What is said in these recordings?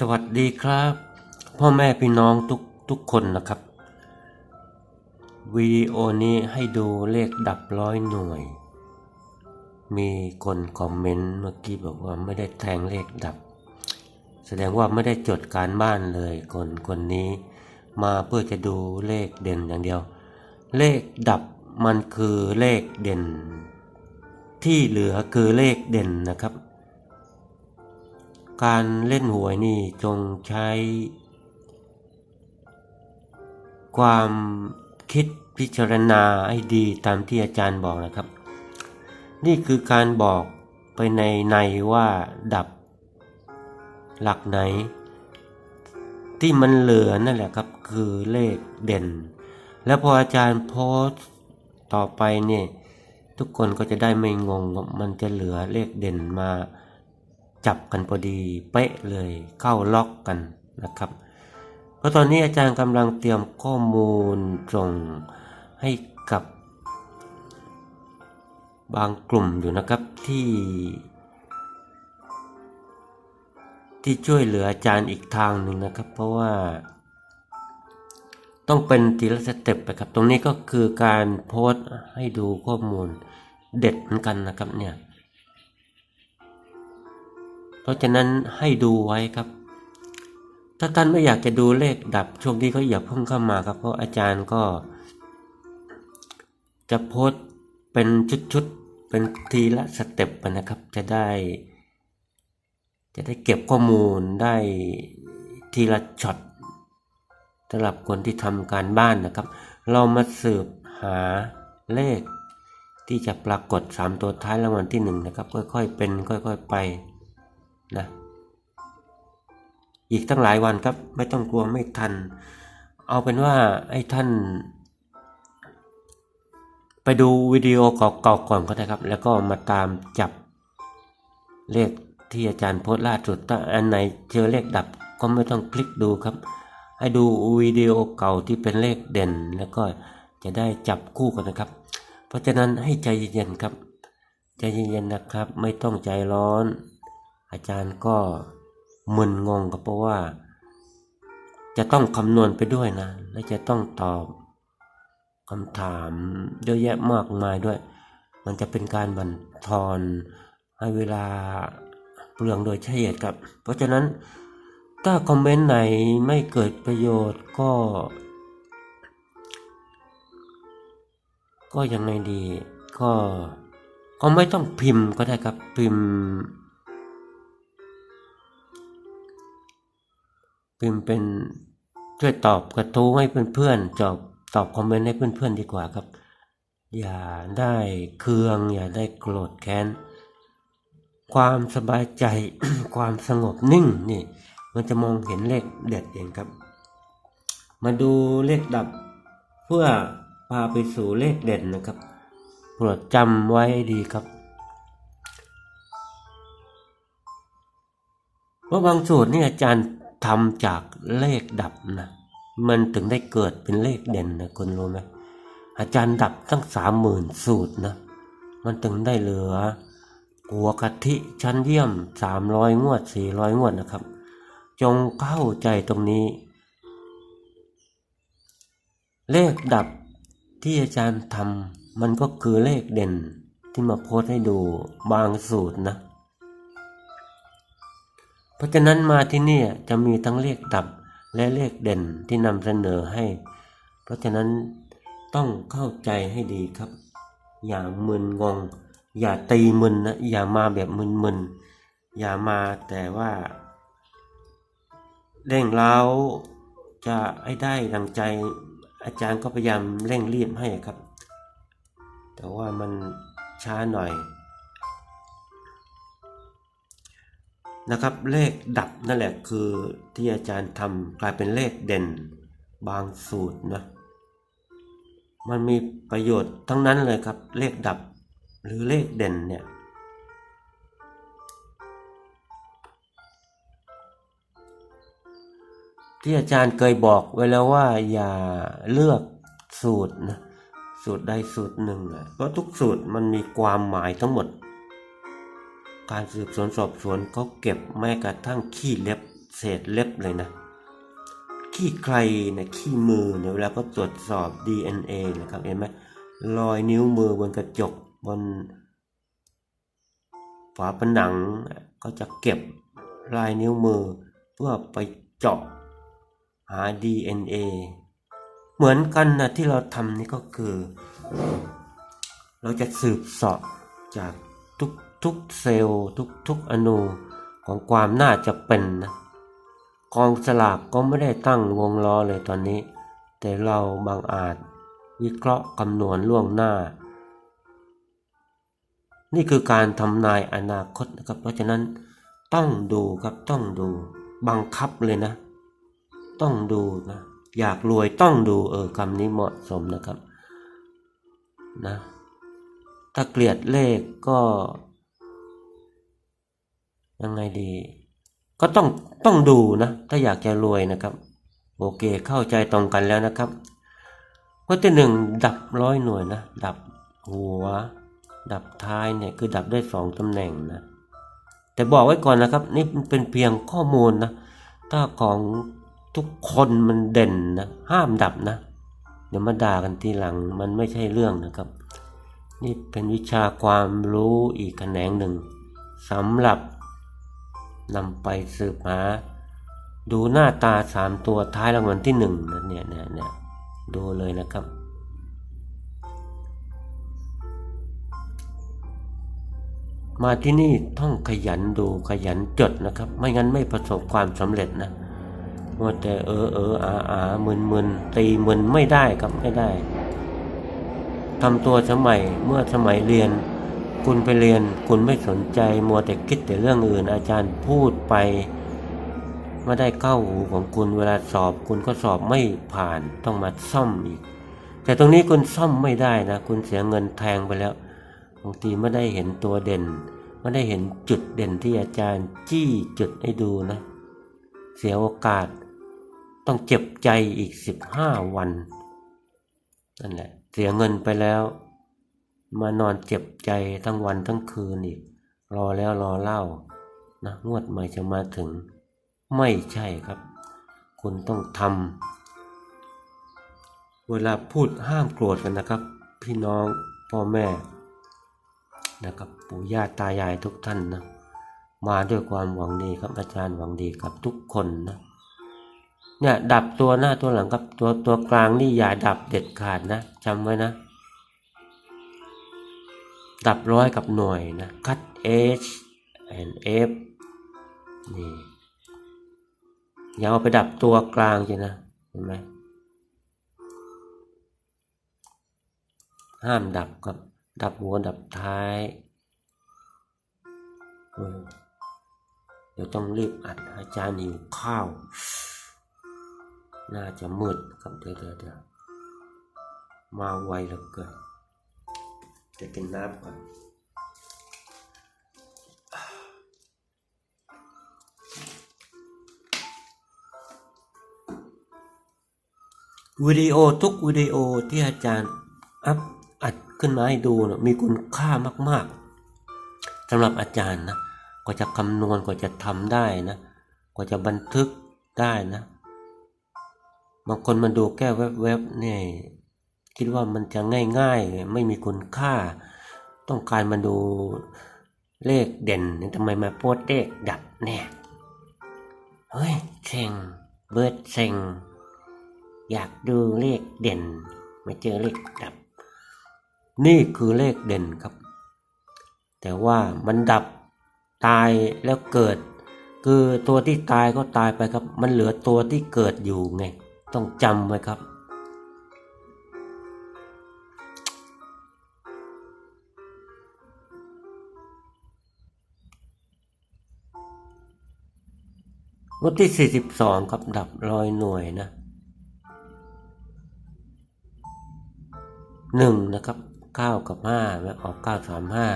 สวัสดีครับ พ่อแม่พี่น้องทุกทุกคนนะครับวิดีโอนี้ให้ดูเลขดับร้อยหน่วย มีคนคอมเมนต์เมื่อกี้บอกว่าไม่ได้แทงเลขดับ แสดงว่าไม่ได้จดการบ้านเลยคนคนนี้มาเพื่อจะดูเลขเด่นอย่างเดียว เลขดับมันคือเลขเด่น ที่เหลือคือเลขเด่นนะครับ การเล่นหวยนี่จงใช้ ความคิดพิจารณาให้ดีตามที่อาจารย์บอกนะครับ นี่คือการบอกไปในในว่าดับหลักไหน ที่มันเหลือนั่นแหละครับคือเลขเด่น แล้วพออาจารย์โพสต์ต่อไปเนี่ยทุกคนก็จะได้ไม่งงว่ามันจะเหลือเลขเด่นมา จับกันพอดีเป๊ะเลยเข้าล็อกกันนะครับ เพราะตอนนี้อาจารย์กำลังเตรียมข้อมูลส่งให้กับบางกลุ่มอยู่นะครับที่ ที่ช่วยเหลืออาจารย์อีกทางหนึ่งนะครับ เพราะว่า ต้องเป็นทีละสเต็ปไปครับ ตรงนี้ก็คือการโพสต์ให้ดูข้อมูลเด็ดเหมือนกันนะครับเนี่ย เพราะฉะนั้นให้ดูไว้ครับ ถ้าท่านไม่อยากจะดูเลขดับช่วงนี้ก็อย่าเพิ่งเข้ามาครับ เพราะอาจารย์ก็ จะโพสเป็นชุดๆเป็นทีละสเต็ปไปนะครับ จะได้ จะได้เก็บข้อมูลได้ทีละช็อตสำหรับคนที่ทำการบ้านนะครับ เรามาสืบหาเลขที่จะปรากฏ 3 ตัวท้ายรางวัลที่ 1 นะครับ ค่อยๆเป็น ค่อยๆไป นะอีกตั้งหลายวันครับ ไม่ต้องกลัวไม่ทัน เอาเป็นว่าให้ท่าน ไปดูวิดีโอเก่าๆก่อนก็ได้ครับ แล้วก็มาตามจับเลขที่อาจารย์โพสล่าสุดถ้าอันไหนเจอเลขดับก็ไม่ต้องคลิกดูครับ ให้ดูวิดีโอเก่าที่เป็นเลขเด่น แล้วก็จะได้จับคู่กันนะครับ เพราะฉะนั้นให้ใจเย็นๆครับ ใจเย็นๆนะครับ ไม่ต้องใจร้อน อาจารย์ก็มึนงงครับเพราะว่า จะต้องคำนวณไปด้วยนะ และจะต้องตอบคำถามเยอะแยะมากมายด้วย มันจะเป็นการบั่นทอนให้เวลาเปลืองโดยใช่เหตุครับ เพราะฉะนั้นถ้าคอมเมนต์ไหนไม่เกิดประโยชน์ก็ ก็ยังไงดี ก็ก็ไม่ต้องพิมพ์ก็ได้ครับพิมพ์ พิมพ์เป็นช่วยตอบกระทู้ให้เพื่อนๆตอบตอบคอมเมนต์ให้เพื่อนๆดีกว่าครับ อย่าได้เคือง อย่าได้โกรธแค้น ความสบายใจความสงบนิ่งนี่ มันจะมองเห็นเลขเด็ดเองครับ มาดูเลขดับเพื่อพาไปสู่เลขเด่นนะครับโปรดจำไว้ดีครับ เพราะบางสูตรนี่อาจารย์ ทำจากเลขดับนะมันถึงได้เกิดเป็นเลขเด่นนะคุณรู้ไหมอาจารย์ดับตั้งสามหมื่นสูตรนะ มันถึงได้เหลือ หัวกะทิชั้นเยี่ยมสามร้อยงวดสี่ร้อยงวดนะครับ จงเข้าใจตรงนี้ เลขดับที่อาจารย์ทำมันก็คือเลขเด่นที่มาโพสให้ดูบางสูตรนะ เพราะฉะนั้นมาที่นี่จะมีทั้งเลขดับและเลขเด่นที่นำเสนอให้ เพราะฉะนั้นต้องเข้าใจให้ดีครับ อย่ามึนงง อย่าตีมึนนะอย่ามาแบบมึนๆอย่ามาแต่ว่าเร่งเร้าจะให้ได้ดังใจ อาจารย์ก็พยายามเร่งรีบให้ครับ แต่ว่ามันช้าหน่อย นะครับเลขดับนั่นแหละคือที่อาจารย์ทำกลายเป็นเลขเด่นบางสูตรนะมันมีประโยชน์ทั้งนั้นเลยครับ เลขดับหรือเลขเด่นเนี่ยที่อาจารย์เคยบอกไว้แล้วว่าอย่าเลือกสูตรนะสูตรใดสูตรหนึ่งอะเพราะทุกสูตรมันมีความหมายทั้งหมด การสืบสวนสอบสวนเขาเก็บแม้กระทั่งขี้เล็บเศษเล็บเลยนะขี้ใครนะขี้มือเนี่ยเวลาก็ตรวจสอบ DNA นะครับเห็นไหมรอยนิ้วมือบนกระจกบนฝาผนังก็จะเก็บลายนิ้วมือ เพื่อไปเจาะหา DNA เหมือนกันนะที่เราทำนี่ก็คือ เราจะสืบสอบจาก ทุกเซลล์ทุกทุกอนูของความน่าจะเป็นนะกองสลากก็ไม่ได้ตั้งวงล้อเลยตอนนี้ แต่เราบางอาจวิเคราะห์คำนวณล่วงหน้า นี่คือการทำนายอนาคตนะครับ เพราะฉะนั้นต้องดูครับต้องดูบังคับเลยนะ ต้องดูนะอยากรวยต้องดูเออคำนี้เหมาะสมนะครับนะถ้าเกลียดเลขก็ ยังไงดี ก็ต้องต้องดูนะถ้าอยากจะรวยนะครับ โอเคเข้าใจตรงกันแล้วนะครับข้อที่หนึ่งดับร้อยหน่วยนะดับหัว ดับท้ายเนี่ยคือดับได้สองตำแหน่งนะแต่บอกไว้ก่อนนะครับ นี่เป็นเพียงข้อมูลนะถ้าของทุกคนมันเด่นนะห้ามดับนะเดี๋ยวมาด่ากันทีหลังมันไม่ใช่เรื่องนะครับ นี่เป็นวิชาความรู้อีกแขนงหนึ่งสำหรับ นำไปสืบหา ดูหน้าตาสามตัวท้ายรางวัลที่หนึ่งนะเนี่ยเนี่ยเนี่ยดูเลยนะครับ มาที่นี่ต้องขยันดูขยันจดนะครับ ไม่งั้นไม่ประสบความสำเร็จนะว่าแต่เออเอออาอามึนมึนตีมึนไม่ได้ครับไม่ได้ทำตัวสมัยเมื่อสมัยเรียน คุณไปเรียนคุณไม่สนใจมัวแต่คิดแต่เรื่องอื่น อาจารย์พูดไปไม่ได้เข้าหูของคุณเวลาสอบ คุณก็สอบไม่ผ่านต้องมาซ่อมอีก แต่ตรงนี้คุณซ่อมไม่ได้นะ คุณเสียเงินแทงไปแล้วบางทีไม่ได้เห็นตัวเด่นไม่ได้เห็นจุดเด่นที่อาจารย์จี้จุดให้ดูนะ เสียโอกาสต้องเจ็บใจอีกสิบห้าวันนั่นแหละเสียเงินไปแล้ว มานอนเจ็บใจทั้งวันทั้งคืนอีก รอแล้วรอเล่านะงวดใหม่จะมาถึง ไม่ใช่ครับ คุณต้องทำเวลาพูดห้ามโกรธกันนะครับ พี่น้องพ่อแม่นะครับปู่ย่าตายายทุกท่านนะมาด้วยความหวังดีครับอาจารย์หวังดีกับทุกคนนะเนี่ยดับตัวหน้าตัวหลังครับตัวตัวกลางนี่อย่าดับเด็ดขาดนะจำไว้นะ ดับร้อยกับหน่วยนะคัด H and F นี่อย่าเอาไปดับตัวกลางจ้ะนะเห็นไหมห้ามดับครับ ดับหัวดับท้ายเดี๋ยวต้องรีบอัดอาจารย์หิวข้าว น่าจะมืดครับเดี๋ยวเดี๋ยวเดี๋ยวมาไวเหลือเกิน จะกินน้ำก่อนวิดีโอทุกวิดีโอที่อาจารย์อัพอัดขึ้นมาให้ดูนะมีคุณค่ามากๆสำหรับอาจารย์นะกว่าจะคำนวณกว่าจะทำได้นะกว่าจะบันทึกได้นะ บางคนมันดูแก้เว็บๆเนี่ย คิดว่ามันจะง่ายๆ ไม่มีคุณค่า ต้องการมาดูเลขเด่นทำไมมาโพสเลขดับเนี่ยเฮ้ยเซ็งเบิร์ดเซ็งอยากดูเลขเด่นไม่เจอเลขดับ นี่คือเลขเด่นครับ แต่ว่ามันดับตายแล้วเกิด คือตัวที่ตายก็ตายไปครับ มันเหลือตัวที่เกิดอยู่ไง ต้องจำไว้ครับ วันที่ 42 ครับดับรอยหน่วยนะหนึ่งนะครับเก้ากับห้าออกเก้าสามห้า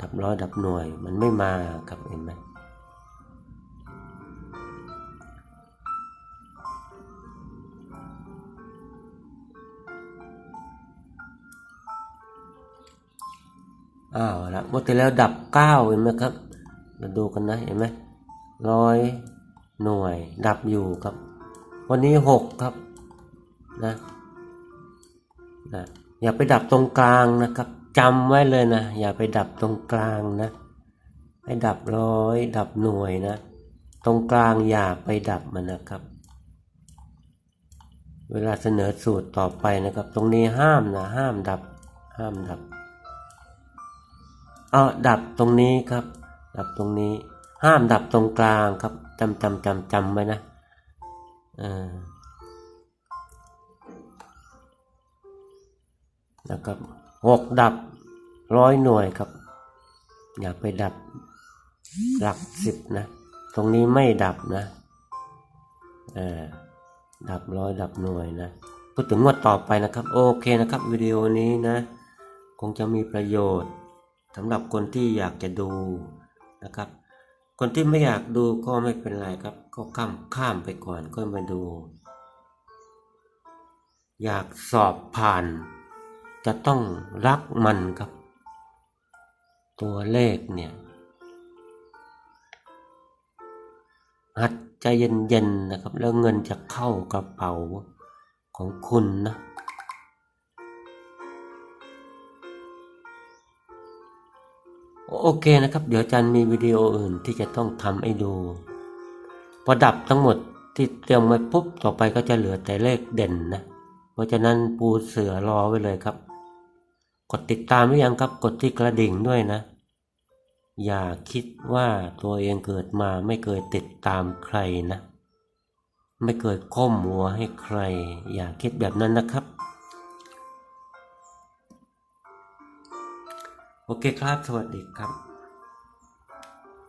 ดับร้อยดับหน่วยมันไม่มาครับเห็นไหมอ้าวละเมื่อที่แล้วดับเก้าเห็นไหมครับเราดูกันนะเห็นไหมร้อย หน่วยดับอยู่ครับ วันนี้หกครับนะนะอย่าไปดับตรงกลางนะครับจำไว้เลยนะ อย่าไปดับตรงกลางนะให้ดับร้อย ดับหน่วยนะ ตรงกลางอย่าไปดับมันนะครับ เวลาเสนอสูตรต่อไปนะครับ ตรงนี้ห้ามนะห้ามดับห้ามดับ เอาดับตรงนี้ครับ ดับตรงนี้ ห้ามดับตรงกลางครับจำจำจำจำไว้นะนะครับหกดับร้อยหน่วยครับ อย่าไปดับหลักสิบนะ ตรงนี้ไม่ดับนะดับร้อยดับหน่วยนะพูดถึงงวดต่อไปนะครับ โอเคนะครับ วิดีโอนี้นะ คงจะมีประโยชน์สำหรับคนที่อยากจะดูนะครับ คนที่ไม่อยากดูก็ไม่เป็นไรครับ ก็ข้ามข้ามไปก่อนก็มาดู อยากสอบผ่าน จะต้องรักมันครับ ตัวเลขเนี่ยหัดใจเย็นๆนะครับ แล้วเงินจะเข้ากระเป๋าของคุณนะ โอเคนะครับ เดี๋ยวจันมีวิดีโออื่นที่จะต้องทำให้ดูพอดับทั้งหมดที่เตรียมไว้ปุ๊บต่อไปก็จะเหลือแต่เลขเด่นนะ เพราะฉะนั้นปูเสือรอไว้เลยครับ กดติดตามหรือยังครับกดที่กระดิ่งด้วยนะ อย่าคิดว่าตัวเองเกิดมาไม่เคยติดตามใครนะ ไม่เคยก้มหัวให้ใคร อย่าคิดแบบนั้นนะครับ โอเคครับ สวัสดีครับ